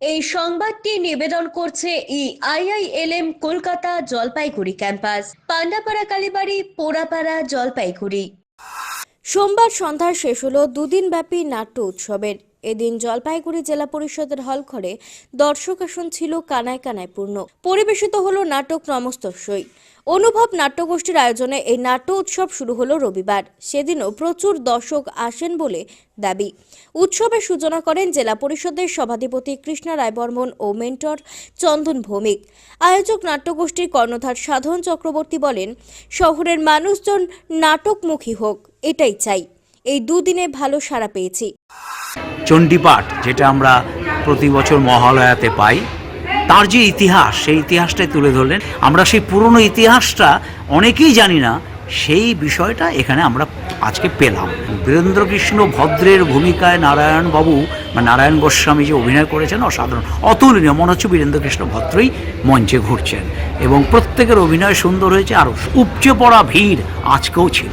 এই সংবাদটি নিবেদন করছে ই আইআইএলএম কলকাতা জলপাইগুড়ি ক্যাম্পাস, পান্ডাপাড়া কালীবাড়ি, পোড়াপাড়া জলপাইগুড়ি। সোমবার সন্ধ্যায় শেষ হলো দুদিনব্যাপী নাট্য উৎসবের। এদিন জলপাইগুড়ি জেলা পরিষদের হল ঘরে দর্শক আসন ছিল কানায় কানায় পূর্ণ। পরিবেশিত হলো নাটক নমস্তস্যই। অনুভব নাট্যগোষ্ঠীর আয়োজনে এই নাট্য উৎসব শুরু হলো রবিবার। সেদিনও প্রচুর দর্শক আসেন বলে দাবি। উৎসবের সূচনা করেন জেলা পরিষদের সভাধিপতি কৃষ্ণা রায়বর্মন ও মেন্টর চন্দন ভৌমিক। আয়োজক নাট্যগোষ্ঠীর কর্ণধার সাধন চক্রবর্তী বলেন, শহরের মানুষজন নাটকমুখী হোক, এটাই চাই। এই দুদিনে ভালো সাড়া পেয়েছি। চণ্ডীপাঠ, যেটা আমরা প্রতি বছর মহালয়াতে পাই, তার যে ইতিহাস, সেই ইতিহাসটাই তুলে ধরলেন। আমরা সেই পুরনো ইতিহাসটা অনেকেই জানি না, সেই বিষয়টা এখানে আমরা আজকে পেলাম। বীরেন্দ্রকৃষ্ণ ভদ্রের ভূমিকায় নারায়ণ বাবু বা নারায়ণ গোস্বামী যে অভিনয় করেছেন, অসাধারণ, অতুলনীয়, মনে হচ্ছে বীরেন্দ্রকৃষ্ণ ভদ্রই মঞ্চে ঘুরছেন। এবং প্রত্যেকের অভিনয় সুন্দর হয়েছে, আর উপচে পড়া ভিড় আজকেও ছিল।